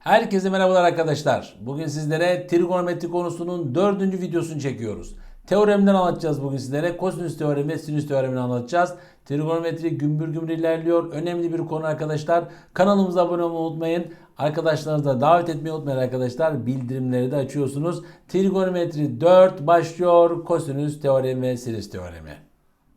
Herkese merhabalar arkadaşlar. Bugün sizlere trigonometri konusunun dördüncü videosunu çekiyoruz. Teoremden anlatacağız bugün sizlere. Kosinüs teoremi ve sinüs teoremini anlatacağız. Trigonometri gümbür gümbür ilerliyor. Önemli bir konu arkadaşlar. Kanalımıza abone olmayı unutmayın. Arkadaşlarınızı da davet etmeyi unutmayın arkadaşlar. Bildirimleri de açıyorsunuz. Trigonometri 4 başlıyor. Kosinüs teoremi ve sinüs teoremi.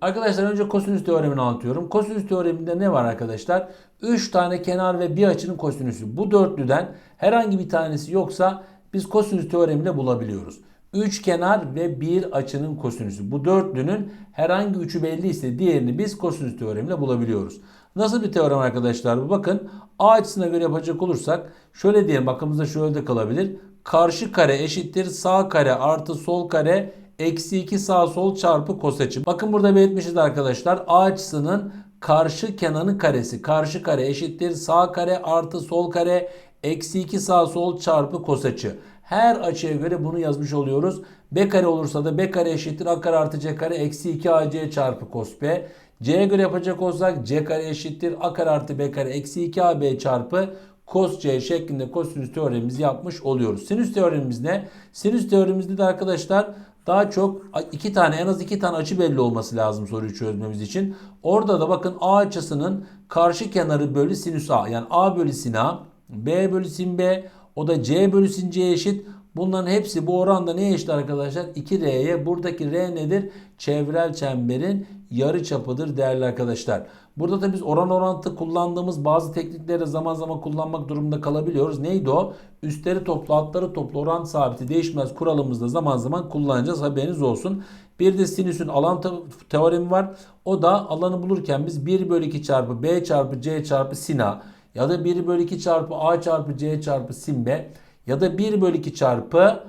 Arkadaşlar önce kosinüs teoremini anlatıyorum. Kosinüs teoreminde ne var arkadaşlar? 3 tane kenar ve bir açının kosinüsü. Bu dörtlüden herhangi bir tanesi yoksa biz kosinüs teoreminde bulabiliyoruz. 3 kenar ve bir açının kosinüsü. Bu dörtlünün herhangi üçü belli ise diğerini biz kosinüs teoremiyle bulabiliyoruz. Nasıl bir teorem arkadaşlar bu? Bakın A açısına göre yapacak olursak şöyle diyelim aklımızda şöyle de kalabilir. Karşı kare eşittir sağ kare artı sol kare eksi 2 sağ sol çarpı kos açı. Bakın burada belirtmişiz arkadaşlar. A açısının karşı kenarının karesi. Karşı kare eşittir sağ kare artı sol kare eksi 2 sağ sol çarpı kos açı. Her açıya göre bunu yazmış oluyoruz. B kare olursa da B kare eşittir A kare artı C kare eksi 2 AC çarpı kos B. C'ye göre yapacak olsak C kare eşittir A kare artı B kare eksi 2 AB çarpı cos C şeklinde kosinüs teoremimizi yapmış oluyoruz. Sinüs teoremimiz ne? Sinüs teoremimizde de arkadaşlar daha çok iki tane en az iki tane açı belli olması lazım soruyu çözmemiz için. Orada da bakın A açısının karşı kenarı bölü sinüs A. Yani A bölü sin A, B bölü sin B, o da C bölü sin C eşit. Bunların hepsi bu oranda neye eşit arkadaşlar? 2R'ye. Buradaki R nedir? Çevrel çemberin yarı çapıdır değerli arkadaşlar. Burada da biz oran orantı kullandığımız bazı teknikleri zaman zaman kullanmak durumunda kalabiliyoruz. Neydi o? Üstleri toplu altları toplu orantı sabiti değişmez kuralımızda zaman zaman kullanacağız haberiniz olsun. Bir de sinüsün alan teoremi var. O da alanı bulurken biz 1 bölü 2 çarpı B çarpı C çarpı sin A ya da 1 bölü 2 çarpı A çarpı C çarpı sin B ya da 1 bölü 2 çarpı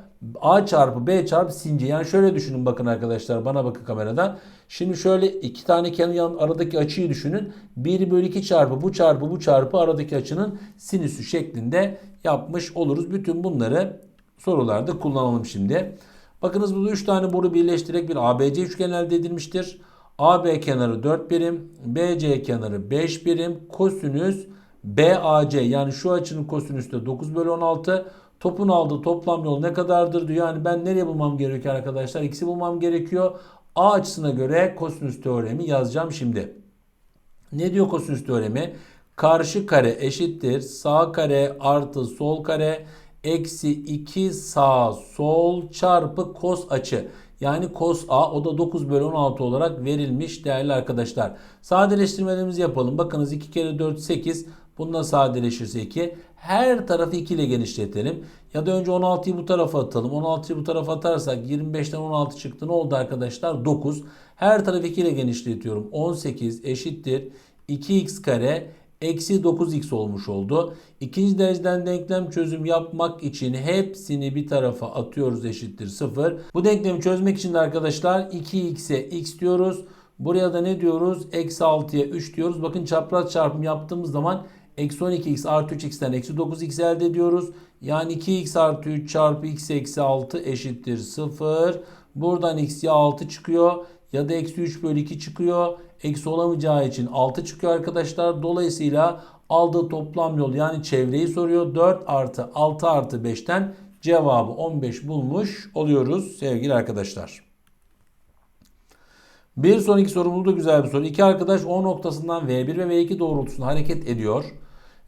A çarpı B çarpı sin C. Yani şöyle düşünün bakın arkadaşlar bana bakın kameradan. Şimdi şöyle iki tane kenar aradaki açıyı düşünün. 1 bölü 2 çarpı bu çarpı bu çarpı aradaki açının sinüsü şeklinde yapmış oluruz. Bütün bunları sorularda kullanalım şimdi. Bakınız burada 3 tane boru birleştirerek bir ABC üçgen elde edilmiştir. AB kenarı 4 birim, BC kenarı 5 birim, kosinüs BAC yani şu açının kosinüsü de 9 bölü 16. Topun aldığı toplam yol ne kadardır diyor. Yani ben nereye bulmam gerekiyor arkadaşlar? X'i bulmam gerekiyor. A açısına göre kosinüs teoremi yazacağım şimdi. Ne diyor kosinüs teoremi? Karşı kare eşittir sağ kare artı sol kare eksi 2 sağ sol çarpı kos açı. Yani cos A o da 9 bölü 16 olarak verilmiş değerli arkadaşlar. Sadeleştirmelerimizi yapalım. Bakınız 2 kere 4 8. Bununla sadeleşirse 2. Her tarafı 2 ile genişletelim. Ya da önce 16'yı bu tarafa atalım. 16'yı bu tarafa atarsak 25'ten 16 çıktı. Ne oldu arkadaşlar? 9. Her tarafı 2 ile genişletiyorum. 18 eşittir 2x kare eksi 9x olmuş oldu. İkinci dereceden denklem çözüm yapmak için hepsini bir tarafa atıyoruz eşittir 0. Bu denklemi çözmek için de arkadaşlar 2x'e x diyoruz. Buraya da ne diyoruz? Eksi 6'ya 3 diyoruz. Bakın çapraz çarpım yaptığımız zaman eksi 12x artı 3x'ten eksi 9x elde ediyoruz. Yani 2x artı 3 çarpı x eksi 6 eşittir 0. Buradan x ya 6 çıkıyor ya da eksi 3 bölü 2 çıkıyor. Eksi olamayacağı için 6 çıkıyor arkadaşlar. Dolayısıyla aldığı toplam yol yani çevreyi soruyor. 4 artı 6 artı 5'ten cevabı 15 bulmuş oluyoruz sevgili arkadaşlar. Bir sonraki sorumuz da güzel bir soru. İki arkadaş O noktasından V1 ve V2 doğrultusunda hareket ediyor.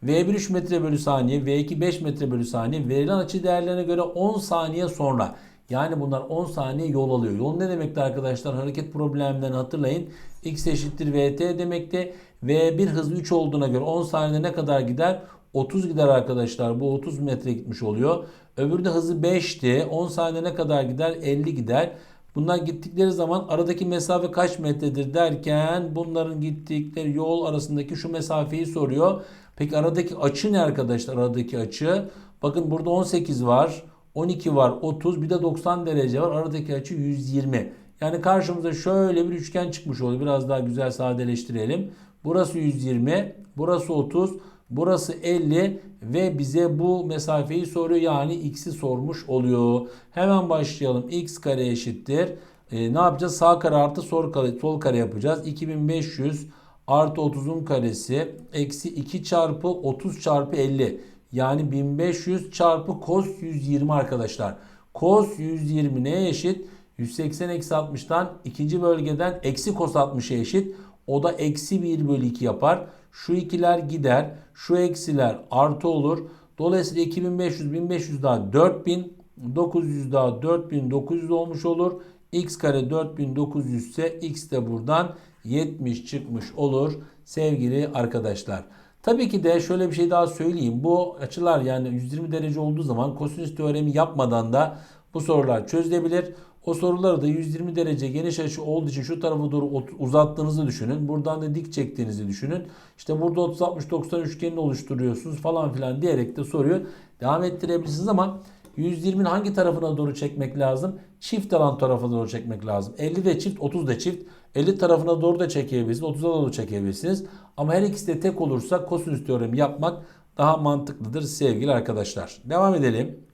V1 3 metre bölü saniye, V2 5 metre bölü saniye. Verilen açı değerlerine göre 10 saniye sonra yani bunlar 10 saniye yol alıyor. Yol ne demekti arkadaşlar? Hareket problemlerini hatırlayın. X eşittir VT demekti. V1 hızı 3 olduğuna göre 10 saniyede ne kadar gider? 30 gider arkadaşlar. Bu 30 metre gitmiş oluyor. Öbürü de hızı 5'ti. 10 saniyede ne kadar gider? 50 gider. Bunlar gittikleri zaman aradaki mesafe kaç metredir derken bunların gittikleri yol arasındaki şu mesafeyi soruyor. Peki aradaki açı ne arkadaşlar? Aradaki açı. Bakın burada 18 var. 12 var 30 bir de 90 derece var. Aradaki açı 120. Yani karşımıza şöyle bir üçgen çıkmış oluyor. Biraz daha güzel sadeleştirelim. Burası 120, burası 30, burası 50 ve bize bu mesafeyi soruyor. Yani x'i sormuş oluyor. Hemen başlayalım. x kare eşittir. E, ne yapacağız? Sağ kare artı sol kare, sol kare yapacağız. 2500 artı 30'un karesi eksi 2 çarpı 30 çarpı 50. Yani 1500 çarpı cos 120 arkadaşlar. Cos 120 neye eşit? 180 eksi 60'tan ikinci bölgeden eksi cos 60'a eşit. O da eksi 1 bölü 2 yapar. Şu ikiler gider. Şu eksiler artı olur. Dolayısıyla 2500 1500 daha 4000 900 daha 4900 olmuş olur. x kare 4900 ise x de buradan 70 çıkmış olur sevgili arkadaşlar. Tabii ki de şöyle bir şey daha söyleyeyim. Bu açılar yani 120 derece olduğu zaman kosinüs teoremi yapmadan da bu sorular çözülebilir. O soruları da 120 derece geniş açı olduğu için şu tarafa doğru uzattığınızı düşünün. Buradan da dik çektiğinizi düşünün. İşte burada 30-60-90 üçgenini oluşturuyorsunuz falan filan diyerek de soruyu devam ettirebilirsiniz ama 120'nin hangi tarafına doğru çekmek lazım? Çift alan tarafına doğru çekmek lazım. 50 de çift, 30 da çift. 50 tarafına doğru da çekebilirsiniz, 30'a doğru çekebilirsiniz. Ama her ikisi de tek olursa kosinüs teoremi yapmak daha mantıklıdır sevgili arkadaşlar. Devam edelim.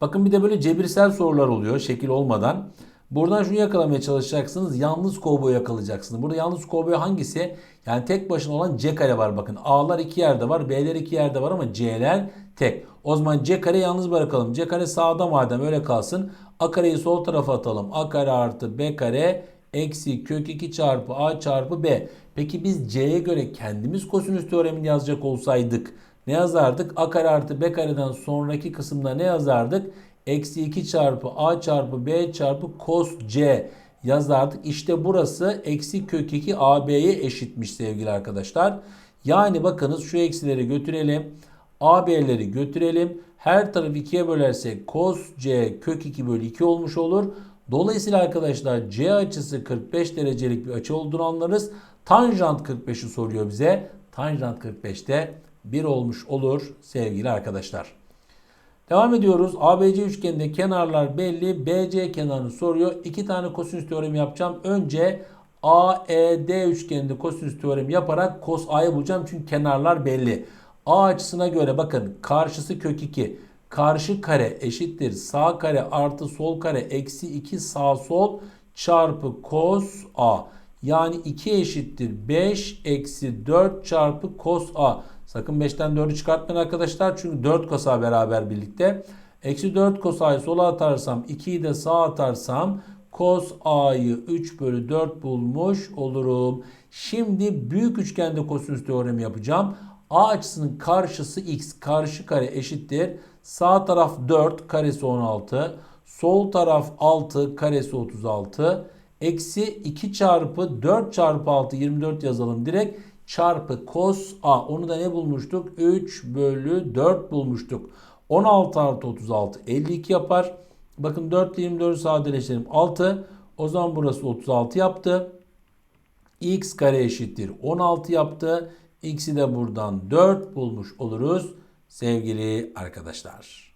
Bakın bir de böyle cebirsel sorular oluyor şekil olmadan. Buradan şunu yakalamaya çalışacaksınız. Yalnız kovboy yakalayacaksınız. Burada yalnız kovboy hangisi? Yani tek başına olan C kare var bakın. A'lar iki yerde var. B'ler iki yerde var ama C'ler tek. O zaman C kare yalnız bırakalım. C kare sağda madem öyle kalsın. A kareyi sol tarafa atalım. A kare artı B kare eksi kök 2 çarpı A çarpı B. Peki biz C'ye göre kendimiz kosinüs teoremini yazacak olsaydık ne yazardık? A kare artı B kareden sonraki kısımda ne yazardık? Eksi 2 çarpı A çarpı B çarpı cos C yazardık. İşte burası eksi kök 2 AB'ye eşitmiş sevgili arkadaşlar. Yani bakınız şu eksileri götürelim. AB'leri götürelim. Her tarafı 2'ye bölersek cos C kök 2 bölü 2 olmuş olur. Dolayısıyla arkadaşlar C açısı 45 derecelik bir açı olduğunu anlarız. Tanjant 45'i soruyor bize. Tanjant 45'te 1 olmuş olur sevgili arkadaşlar. Devam ediyoruz. ABC üçgeninde kenarlar belli. BC kenarını soruyor. İki tane kosinüs teoremi yapacağım. Önce AED üçgeninde kosinüs teoremi yaparak cos A'yı bulacağım. Çünkü kenarlar belli. A açısına göre bakın karşısı kök 2. Karşı kare eşittir sağ kare artı sol kare eksi 2 sağ sol çarpı cos A. Yani 2 eşittir 5 eksi 4 çarpı cos A. Sakın 5'ten 4'ü çıkartmayın arkadaşlar. Çünkü 4 cos A beraber birlikte. Eksi 4 cos A'yı sola atarsam 2'yi de sağa atarsam cos A'yı 3 bölü 4 bulmuş olurum. Şimdi büyük üçgende kosinüs teoremi yapacağım. A açısının karşısı x karşı kare eşittir. Sağ taraf 4 karesi 16. Sol taraf 6 karesi 36. Eksi 2 çarpı 4 çarpı 6 24 yazalım direkt. Çarpı cos A. Onu da ne bulmuştuk? 3 bölü 4 bulmuştuk. 16 artı 36 52 yapar. Bakın 4 ile 24'ü sadeleştirelim. 6. O zaman burası 36 yaptı. x kare eşittir 16 yaptı. X'i de buradan 4 bulmuş oluruz sevgili arkadaşlar.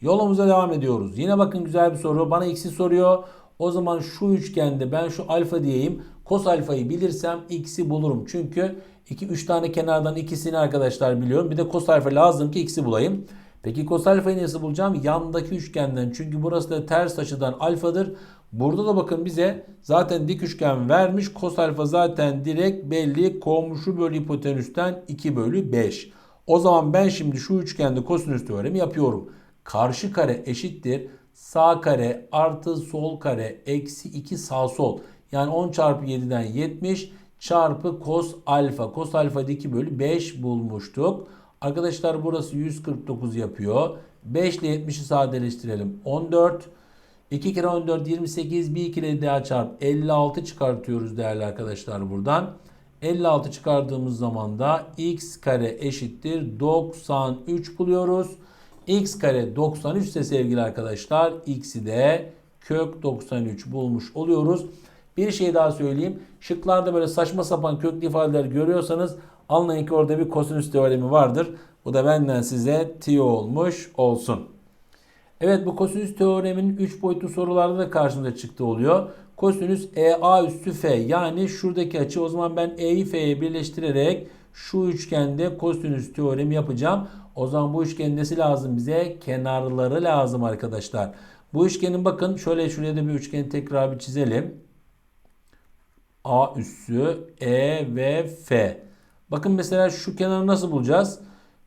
Yolumuza devam ediyoruz. Yine bakın güzel bir soru. Bana x'i soruyor. O zaman şu üçgende ben şu alfa diyeyim. Kos alfayı bilirsem x'i bulurum. Çünkü 2 3 tane kenardan ikisini arkadaşlar biliyorum. Bir de kos alfa lazım ki x'i bulayım. Peki kos alfayı nasıl bulacağım? Yandaki üçgenden. Çünkü burası da ters açıdan alfadır. Burada da bakın bize zaten dik üçgen vermiş. Kos alfa zaten direkt belli. Komşu bölü hipotenüsten 2 bölü 5. O zaman ben şimdi şu üçgende kosinüs teoremi yapıyorum. Karşı kare eşittir. Sağ kare artı sol kare eksi 2 sağ sol. Yani 10 çarpı 7'den 70 çarpı kos alfa. Kos alfa 2 bölü 5 bulmuştuk. Arkadaşlar burası 149 yapıyor. 5 ile 70'i sadeleştirelim. 14. 2 kere 14 28. Bir 2 ile daha çarp 56 çıkartıyoruz değerli arkadaşlar buradan. 56 çıkardığımız zaman da x kare eşittir 93 buluyoruz. X kare 93 ise sevgili arkadaşlar x'i de kök 93 bulmuş oluyoruz. Bir şey daha söyleyeyim. Şıklarda böyle saçma sapan köklü ifadeler görüyorsanız anlayın ki orada bir kosinüs teoremi vardır. Bu da benden size tiyo olmuş olsun. Evet bu kosinüs teoreminin 3 boyutlu sorularda da karşımıza çıktı oluyor. Kosinüs EA üstü F yani şuradaki açı o zaman ben E'yi F'ye birleştirerek şu üçgende kosinüs teoremi yapacağım. O zaman bu üçgenin nesi lazım bize? Kenarları lazım arkadaşlar. Bu üçgenin bakın şöyle şuraya da bir üçgen tekrar bir çizelim. A üssü E ve F. Bakın mesela şu kenarı nasıl bulacağız?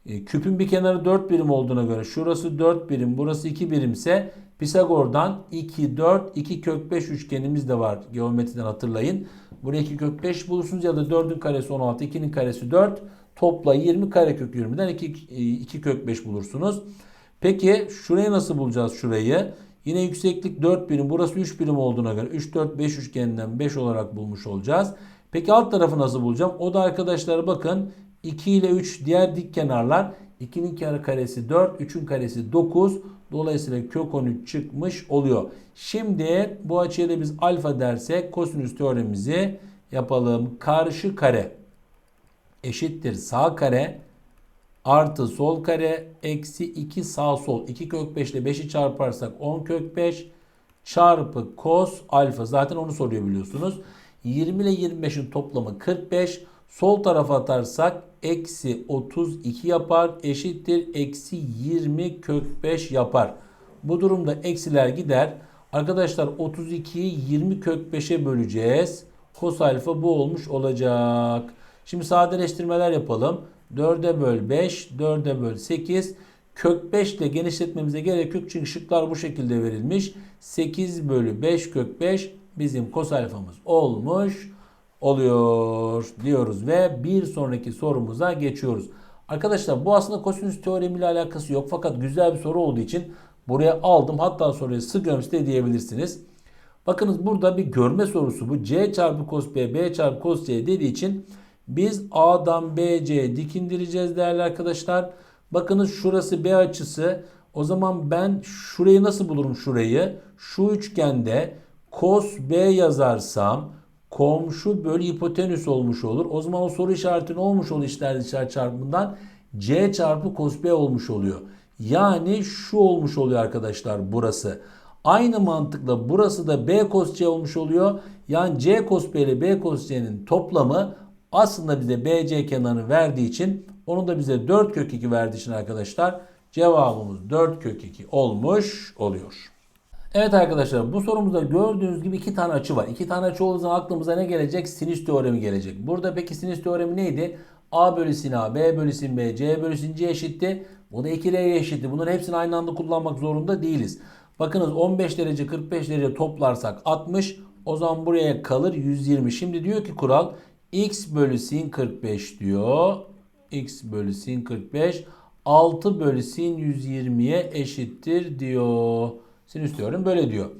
E, küpün bir kenarı 4 birim olduğuna göre şurası 4 birim burası 2 birimse Pisagor'dan 2, 4, 2 kök 5 üçgenimiz de var geometriden hatırlayın. Buraya 2 kök 5 bulursunuz ya da 4'ün karesi 16, 2'nin karesi 4. Topla 20 karekök 20'den 2, 2 kök 5 bulursunuz. Peki şurayı nasıl bulacağız şurayı? Yine yükseklik 4 birim. Burası 3 birim olduğuna göre 3, 4, 5 üçgeninden 5 olarak bulmuş olacağız. Peki alt tarafı nasıl bulacağım? O da arkadaşlar bakın 2 ile 3 diğer dik kenarlar. 2'nin kare karesi 4, 3'ün karesi 9. Dolayısıyla kök 13 çıkmış oluyor. Şimdi bu açıya da biz alfa dersek kosinüs teoremimizi yapalım. Karşı kare eşittir sağ kare artı sol kare eksi 2 sağ sol. 2 kök 5 ile 5'i çarparsak 10 kök 5 çarpı kos alfa. Zaten onu soruyor biliyorsunuz. 20 ile 25'in toplamı 45. Sol tarafa atarsak eksi 32 yapar. Eşittir eksi 20 kök 5 yapar. Bu durumda eksiler gider. Arkadaşlar 32'yi 20 kök 5'e böleceğiz. Kos alfa bu olmuş olacak. Şimdi sadeleştirmeler yapalım. 4'e böl 5, 4'e böl 8. Kök 5 ile genişletmemize gerek yok çünkü şıklar bu şekilde verilmiş. 8 bölü 5 kök 5 bizim kos alfamız olmuş oluyor diyoruz ve bir sonraki sorumuza geçiyoruz. Arkadaşlar bu aslında kosinüs teoremiyle alakası yok fakat güzel bir soru olduğu için buraya aldım. Hatta soruya sıgöms de diyebilirsiniz. Bakınız burada bir görme sorusu bu. C çarpı cos B, B çarpı cos C dediği için biz A'dan BC'ye dik indireceğiz değerli arkadaşlar. Bakınız şurası B açısı. O zaman ben şurayı nasıl bulurum şurayı? Şu üçgende cos B yazarsam komşu bölü hipotenüs olmuş olur. O zaman o soru işareti ne olmuş olur işler dışarı çarpımından? C çarpı cos B olmuş oluyor. Yani şu olmuş oluyor arkadaşlar burası. Aynı mantıkla burası da B cos C olmuş oluyor. Yani C cos B ile B cos C'nin toplamı aslında bize BC kenarını verdiği için onu da bize 4 kök 2 verdiği için arkadaşlar cevabımız 4 kök 2 olmuş oluyor. Evet arkadaşlar bu sorumuzda gördüğünüz gibi iki tane açı var. İki tane açı olduğu zaman aklımıza ne gelecek? Sinüs teoremi gelecek. Burada peki sinüs teoremi neydi? A bölü sin A, B bölü sin B, C bölü sin C eşitti. Bu da 2R'ye eşitti. Bunların hepsini aynı anda kullanmak zorunda değiliz. Bakınız 15 derece 45 derece toplarsak 60. O zaman buraya kalır 120. Şimdi diyor ki kural x bölü sin 45 diyor. x bölü sin 45 6 bölü sin 120'ye eşittir diyor. Sinüs teoremi böyle diyor.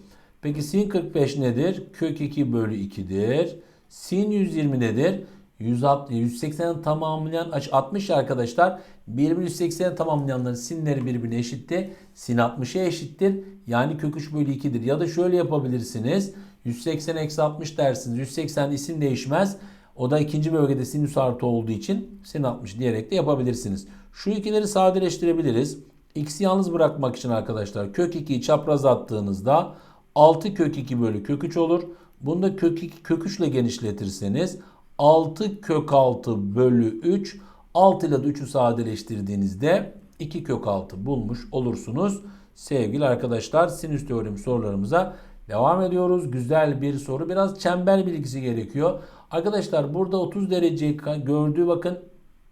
Peki sin 45 nedir? Kök 2 bölü 2'dir. Sin 120 nedir? 160, 180'i tamamlayan açı 60 arkadaşlar. Birbirini 180'i tamamlayanların sinleri birbirine eşitti. Sin 60'a eşittir. Yani kök 3 bölü 2'dir. Ya da şöyle yapabilirsiniz. 180 eksi 60 dersiniz. 180 isim değişmez. O da ikinci bölgede sinüs artı olduğu için sin 60 diyerek de yapabilirsiniz. Şu ikileri sadeleştirebiliriz. X'i yalnız bırakmak için arkadaşlar kök 2'yi çapraz attığınızda 6 kök 2 bölü kök 3 olur. Bunu da kök 2 kök 3 ile genişletirseniz 6 kök 6 bölü 3 6 ile de 3'ü sadeleştirdiğinizde 2 kök 6 bulmuş olursunuz. Sevgili arkadaşlar sinüs teoremi sorularımıza devam ediyoruz. Güzel bir soru. Biraz çember bilgisi gerekiyor. Arkadaşlar burada 30 dereceyi gördüğü bakın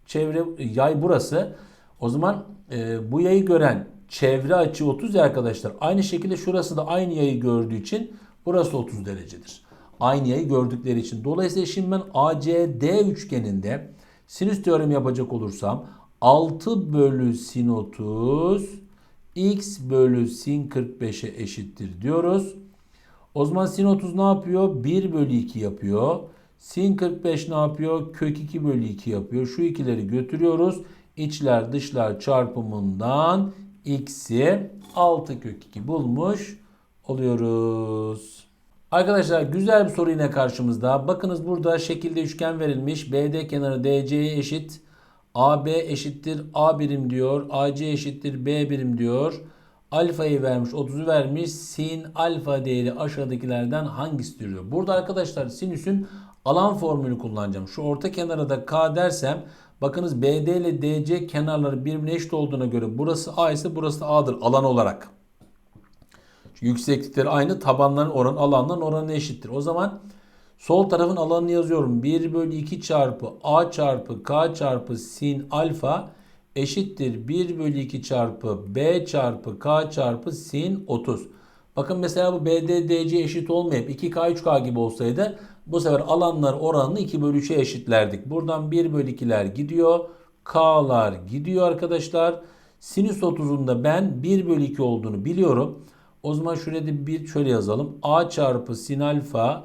çevre yay burası. O zaman e, bu yayı gören çevre açı 30 ya arkadaşlar. Aynı şekilde şurası da aynı yayı gördüğü için burası 30 derecedir. Aynı yayı gördükleri için. Dolayısıyla şimdi ben ACD üçgeninde sinüs teoremi yapacak olursam 6 bölü sin 30 x bölü sin 45'e eşittir diyoruz. O zaman sin 30 ne yapıyor? 1 bölü 2 yapıyor. Sin 45 ne yapıyor? Kök 2 bölü 2 yapıyor. Şu ikileri götürüyoruz. İçler dışlar çarpımından x'i 6 kök 2 bulmuş oluyoruz. Arkadaşlar güzel bir soru yine karşımızda. Bakınız burada şekilde üçgen verilmiş. BD kenarı DC'ye eşit. AB eşittir A birim diyor. AC eşittir B birim diyor. Alfayı vermiş 30'u vermiş. Sin alfa değeri aşağıdakilerden hangisi diyor. Burada arkadaşlar sinüsün alan formülü kullanacağım. Şu orta kenara da K dersem bakınız BD ile DC kenarları birbirine eşit olduğuna göre burası A ise burası da A'dır alan olarak. Çünkü yükseklikleri aynı tabanların oran alandan oranı eşittir. O zaman Sol tarafın alanını yazıyorum. 1 bölü 2 çarpı a çarpı k çarpı sin alfa eşittir 1 bölü 2 çarpı b çarpı k çarpı sin 30. Bakın mesela bu BDDC eşit olmayıp 2K 3K gibi olsaydı bu sefer alanlar oranını 2 bölü 3'e eşitlerdik. Buradan 1 bölü 2'ler gidiyor. K'lar gidiyor arkadaşlar. Sinüs 30'un da ben 1 bölü 2 olduğunu biliyorum. O zaman şuraya da bir şöyle yazalım. A çarpı sin alfa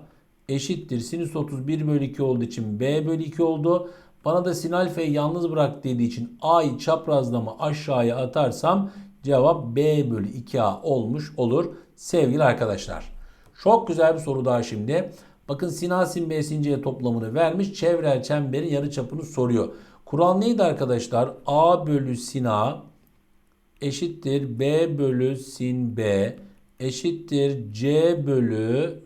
eşittir. Sinüs 30 1 bölü 2 olduğu için B bölü 2 oldu. Bana da sin alfayı yalnız bırak dediği için A'yı çaprazlama aşağıya atarsam cevap B bölü 2A olmuş olur sevgili arkadaşlar. Çok güzel bir soru daha şimdi. Bakın sin A sin B sin C toplamını vermiş. Çevrel çemberin yarıçapını soruyor. Kural neydi arkadaşlar? A bölü sin A eşittir B bölü sin B eşittir C bölü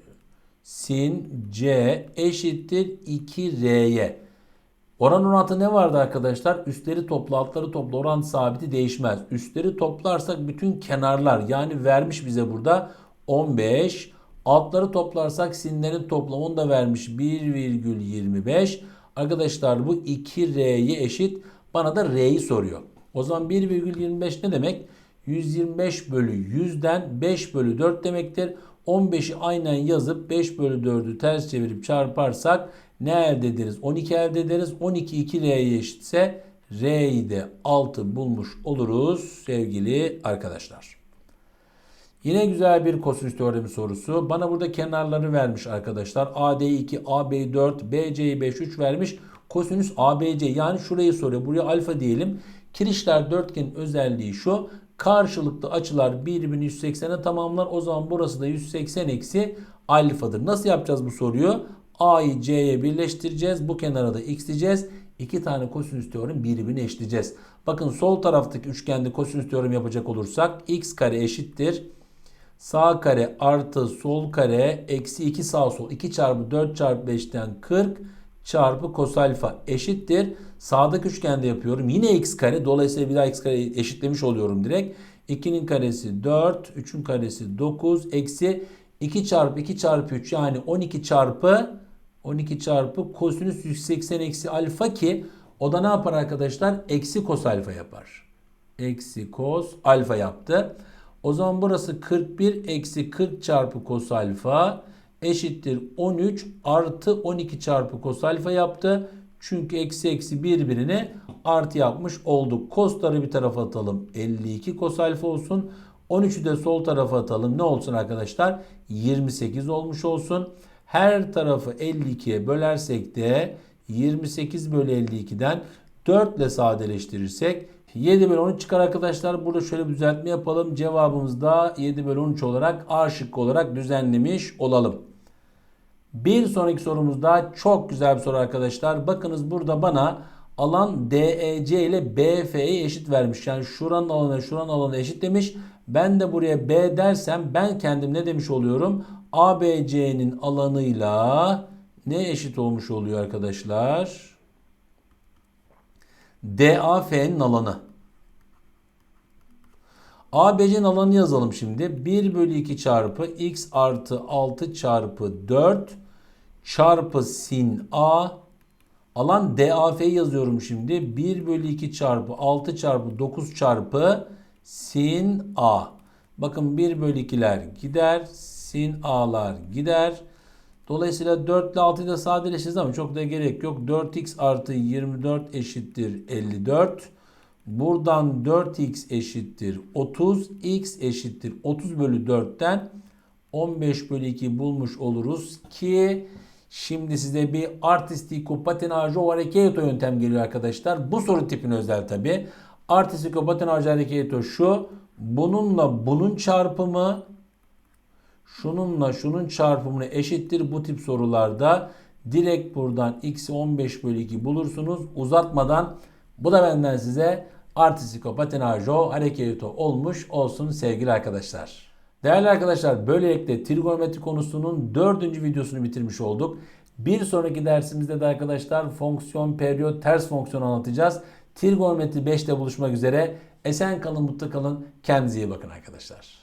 sin C eşittir 2R'ye. Oran orantı ne vardı arkadaşlar? Üstleri topla altları topla orantı sabiti değişmez. Üstleri toplarsak bütün kenarlar yani vermiş bize burada 15. Altları toplarsak sinlerin toplamını da vermiş 1,25. Arkadaşlar bu 2R'ye eşit. Bana da R'yi soruyor. O zaman 1,25 ne demek? 125 bölü 100'den 5 bölü 4 demektir. 15'i aynen yazıp 5 bölü 4'ü ters çevirip çarparsak ne elde ederiz? 12 elde ederiz. 12 2R'ye eşitse R'yi de 6 bulmuş oluruz sevgili arkadaşlar. Yine güzel bir kosinüs teoremi sorusu. Bana burada kenarları vermiş arkadaşlar. AD2, AB4, BC'yi 5, 3 vermiş. Kosinüs ABC yani şurayı soruyor. Buraya alfa diyelim. Kirişler dörtgenin özelliği şu. Karşılıklı açılar birbirini 180'e tamamlar. O zaman burası da 180 eksi alfadır. Nasıl yapacağız bu soruyu? A'yı C'ye birleştireceğiz. Bu kenara da x diyeceğiz. İki tane kosinüs teoremi birbirine eşleyeceğiz. Bakın sol taraftaki üçgende kosinüs teoremi yapacak olursak x kare eşittir. Sağ kare artı sol kare eksi 2 sağ sol 2 çarpı 4 çarpı 5'ten 40 çarpı kos alfa eşittir. Sağdaki üçgende yapıyorum. Yine x kare. Dolayısıyla bir daha x kare eşitlemiş oluyorum direkt. 2'nin karesi 4. 3'ün karesi 9. Eksi 2 çarpı 2 çarpı 3 yani 12 çarpı 12 çarpı kosinüs 180 eksi alfa ki o da ne yapar arkadaşlar? Eksi kos alfa yapar. Eksi kos alfa yaptı. O zaman burası 41 eksi 40 çarpı kos alfa eşittir 13 artı 12 çarpı kos alfa yaptı. Çünkü eksi eksi birbirini artı yapmış olduk. Kosları bir tarafa atalım. 52 kos alfa olsun. 13'ü de sol tarafa atalım. Ne olsun arkadaşlar? 28 olmuş olsun. Her tarafı 52'ye bölersek de 28 bölü 52'den 4 ile sadeleştirirsek 7 bölü 13 çıkar arkadaşlar. Burada şöyle bir düzeltme yapalım. Cevabımız da 7 bölü 13 olarak A şıkkı olarak düzenlemiş olalım. Bir sonraki sorumuzda çok güzel bir soru arkadaşlar. Bakınız burada bana alan DEC ile BF'ye eşit vermiş. Yani şuranın alanı şuranın alanı eşit demiş. Ben de buraya B dersem ben kendim ne demiş oluyorum? ABC'nin alanıyla ne eşit olmuş oluyor arkadaşlar? DAF'nin alanı. ABC'nin alanını yazalım şimdi. 1 bölü 2 çarpı x artı 6 çarpı 4 çarpı sin A alan DAF'yi yazıyorum şimdi. 1 bölü 2 çarpı 6 çarpı 9 çarpı sin A. Bakın 1 bölü 2'ler gider. Sin A'lar gider. Dolayısıyla 4 ile 6'yı da sadeleştiririz ama çok da gerek yok. 4x artı 24 eşittir 54. Buradan 4x eşittir 30. x eşittir 30 bölü 4'ten 15 bölü 2 bulmuş oluruz ki şimdi size bir artistico patinaggio hareketo yöntem geliyor arkadaşlar. Bu soru tipine özel tabi. Artistico patinaggio hareketo şu. Bununla bunun çarpımı şununla şunun çarpımını eşittir. Bu tip sorularda direkt buradan x'i 15 bölü 2 bulursunuz. Uzatmadan bu da benden size artistiko patinaggio hareketo olmuş olsun sevgili arkadaşlar. Değerli arkadaşlar böylelikle trigonometri konusunun dördüncü videosunu bitirmiş olduk. Bir sonraki dersimizde de arkadaşlar fonksiyon, periyot, ters fonksiyon anlatacağız. Trigonometri 5'te buluşmak üzere. Esen kalın, mutlu kalın. Kendinize iyi bakın arkadaşlar.